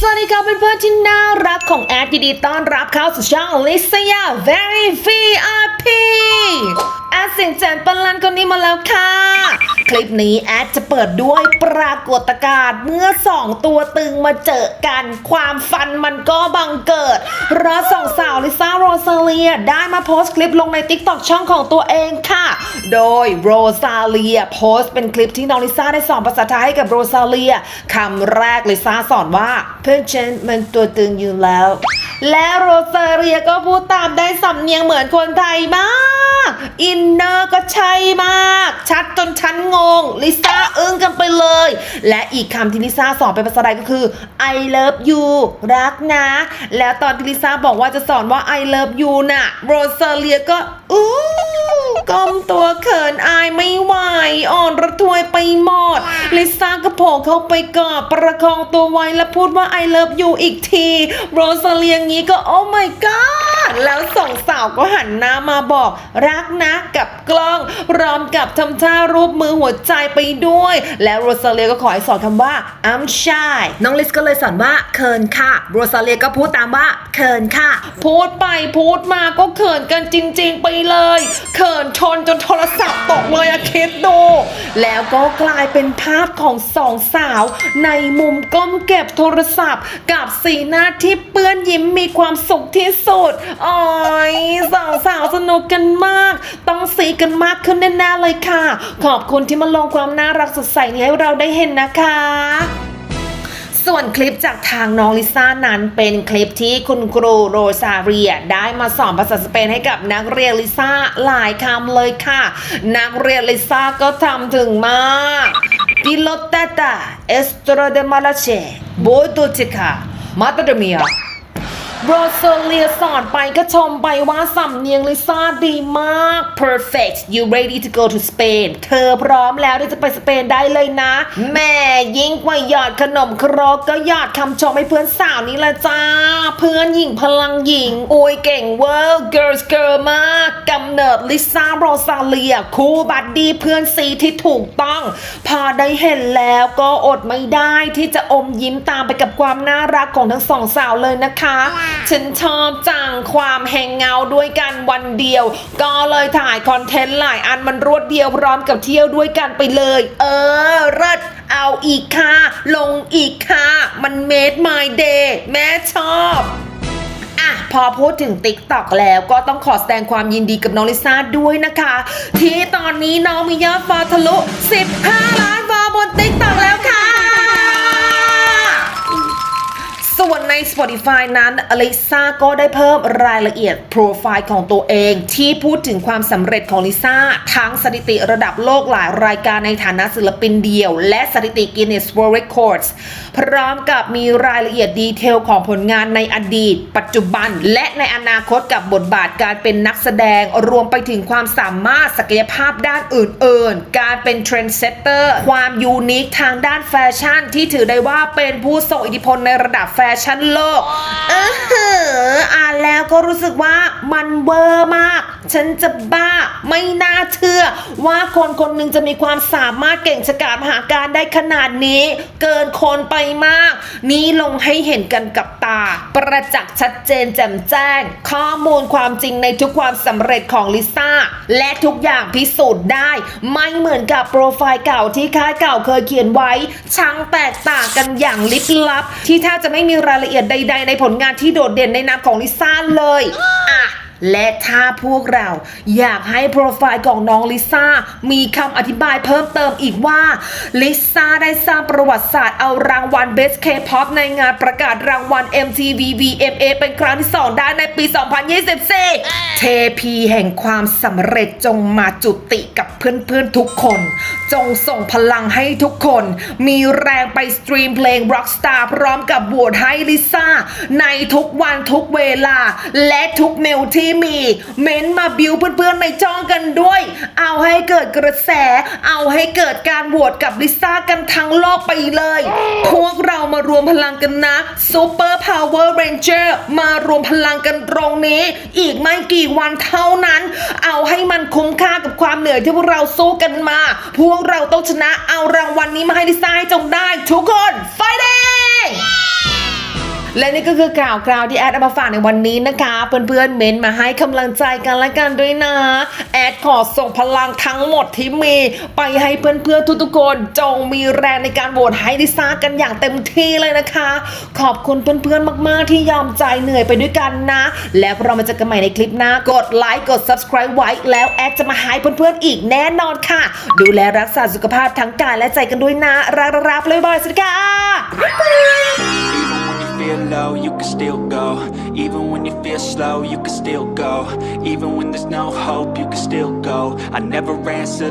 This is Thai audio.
สวัสดีครับเพื่อนๆที่น่ารักของแอดยินดีต้อนรับเข้าสู่ช่องลิซยา Very VIP แอดเสียงแจนปันลันคนนี้มาแล้วค่ะ คลิปนี้แอดจะเปิดด้วยปรากฏการณ์เมื่อสองตัวตึงมาเจอกัน ความฟันมันก็บังเกิดราะสองสาวลิซ่าโรซาเลียได้มาโพสต์คลิปลงใน t ิ k t o k ช่องของตัวเองค่ะ โดยโรซาเลียโพสต์เป็นคลิปที่น้องลิซ่าได้สอนภาษาไทยให้กับโรซาเลียคำแรกลิซ่าสอนว่า เพื่อนฉันมันตัวตึงอยู่แล้ว และโรซาเลียก็พูดตามได้สำเนียงเหมือนคนไทยมาก อินเนอร์ก็ใช่มาก จนฉันงงลิซ่าอึ้งกันไปเลย และอีกคำที่ลิซ่าสอนเป็นภาษาไทยก็คือ I love you รักนะ แล้วตอนที่ลิซ่าบอกว่าจะสอนว่า I love you น่ะโรซาเลียก็อู้ก้มตัวเขินอายไม่ไหวอ่อนระทวยไปหมดลิซ่าก็โผล่เข้าไปกอดประคองตัวไว้และพูดว่า I love you อีกที โรซาเลียงี้ก็ Oh my god แล้วสองสาวก็หันหน้ามาบอกรักนะกับกล้องพร้อมกับทำท่ารูปมือหัวใจไปด้วย แล้วโรซาเลียก็ขอให้สอนคำว่า I'm shy น้องลิสก็เลยสอนว่าเขินค่ะ โรซาเลียก็พูดตามว่าเขินค่ะ พูดไปพูดมาก็เขินกันจริง ๆ ไปเลยเขินชนจนโทรศัพท์ตกเลยอะคิดดูแล้วก็กลายเป็นภาพของสองสาว ในมุมก้มเก็บโทรศัพท์ กับสีหน้าที่เปื้อนยิ้มมีความสุขที่สุดอ๋อยสองสาวสนุกกันมาก ต้องสีกันมากขึ้นแน่ๆเลยค่ะ ขอบคุณที่มาลงความน่ารักสดใสนี้ให้เราได้เห็นนะคะส่วนคลิปจากทางน้องลิซ่านั้นเป็นคลิปที่คุณครูโรซาเรียได้มาสอนภาษาสเปนให้กับนักเรียนลิซ่าหลายคำเลยค่ะ นักเรียนลิซ่าก็ทำถึงมากปิโลตตาเอสโตรเดมาลาเชโบโตติคามาตเดเมีย โรซาเลียสอนไปก็ชมไปว่าสำเนียงลิซ่าดีมาก perfect you ready to go to Spain เธอพร้อมแล้วที่จะไปสเปนได้เลยนะ แม่ยิ่งกว่าหยอดขนมครกก็หยอดคำชมให้เพื่อนสาวนี่ละจ้า เพื่อนหญิงพลังหญิงโอ้ยเก่งเวอร์ girls girl มากกำเนิดลิซ่าโรซาเลีย คู่บัดดี้เพื่อนซีที่ถูกต้อง พอได้เห็นแล้วก็อดไม่ได้ที่จะอมยิ้มตามไปกับความน่ารักของทั้งสองสาวเลยนะคะฉันชอบจังความแหงเงาด้วยกันวันเดียว ก็เลยถ่ายคอนเทนต์หลายอันมันรวดเดียวพร้อมกับเที่ยวด้วยกันไปเลย เออเลิศเอาอีกค่ะ ลงอีกค่ะ มัน made my day แม่ชอบอะพอพูดถึง t ิ k t o k แล้วก็ต้องขอแสดงความยินดีกับน้องลิซ่าด้วยนะคะ ที่ตอนนี้น้องมียอดฟอทะลุ 15 ล้านฟอบน t ิ k t o k แล้ว Spotify นั้นอลิซ่าก็ได้เพิ่มรายละเอียดโปรไฟล์ของตัวเอง ที่พูดถึงความสำเร็จของลิซ่าทั้งสถิติระดับโลกหลายรายการในฐานะศิลปินเดี่ยว และสถิติ Guinness World Records พร้อมกับมีรายละเอียดดีเทลของผลงานในอดีต ปัจจุบัน และในอนาคตกับบทบาทการเป็นนักแสดงรวมไปถึงความสามารถศักยภาพด้านอื่นๆ การเป็นเทรนด์เซตเตอร์ความยูนิคทางด้านแฟชั่น ที่ถือได้ว่าเป็นผู้ทรงอิทธิพลในระดับแฟชั่นโลกเออเหออ่านแล้วก็รู้สึกว่ามันเวอร์มาก ฉันจะบ้าไม่น่าเชื่อ ว่าคนคนหนึ่งจะมีความสามารถเก่งฉกาจมหาการได้ขนาดนี้ เกินคนไปมาก นี้ลงให้เห็นกันกับตา ประจักษ์ชัดเจนแจ่มแจ้ง ข้อมูลความจริงในทุกความสำเร็จของลิซ่า และทุกอย่างพิสูจน์ได้ ไม่เหมือนกับโปรไฟล์เก่าที่ค่ายเก่าเคยเขียนไว้ช่างแตกต่างกันอย่างลิบลับ ที่ถ้าจะไม่มีรายละเอียดใด ๆ ในผลงานที่โดดเด่นในนามของลิซ่าเลย อะ และถ้าพวกเราอยากให้โปรไฟล์ของน้องลิซ่ามีคำอธิบายเพิ่มเติมอีกว่า ลิซ่าได้สร้างประวัติศาสตร์เอารางวัล Best K-pop ในงานประกาศรางวัล MTV VMA เป็นครั้งที่ 2 ได้ในปี 2024 เทพีแห่งความสำเร็จจงมาจุติกับเพื่อนๆทุกคน จงส่งพลังให้ทุกคน มีแรงไปสตรีมเพลง Rockstar พร้อมกับโหวตให้ลิซ่าในทุกวันทุกเวลา และทุกเมลที่มีเม้นต์มาบิวเพื่อนๆในจ้องกันด้วย เอาให้เกิดกระแส เอาให้เกิดการโหวตกับลิซ่ากันทั้งโลกไปเลย พวกเรามารวมพลังกันนะ Super Power Ranger มารวมพลังกันตรงนี้ อีกไม่กี่วันเท่านั้น เอาให้มันคุ้มค่ากับความเหนื่อยที่พวกเราสู้กันมา พวกเราต้องชนะเอารางวัลนี้มาให้ลิซ่าให้จงได้ ทุกคนไฟเด และนี่ก็คือข่าวคราวที่แอดเอามาฝากในวันนี้นะคะ เพื่อนๆเม้นมาให้กำลังใจกันและกันด้วยนะ แอดขอส่งพลังทั้งหมดที่มี ไปให้เพื่อนๆทุกๆคน จงมีแรงในการโหวตให้ลิซ่ากันอย่างเต็มที่เลยนะคะ ขอบคุณเพื่อนๆมากๆที่ยอมใจเหนื่อยไปด้วยกันนะ แล้วเรามาเจอกันใหม่ในคลิปหน้ากดไลค์กด subscribe ไว้ แล้วแอดจะมาให้เพื่อนๆอีกแน่นอนค่ะ ดูแลรักษาสุขภาพทั้งกายและใจกันด้วยนะรักๆเลยบายสวัสดีค่ะ low, you can still go. Even when you feel slow, you can still go. Even when there's no hope, you can still go. I never answer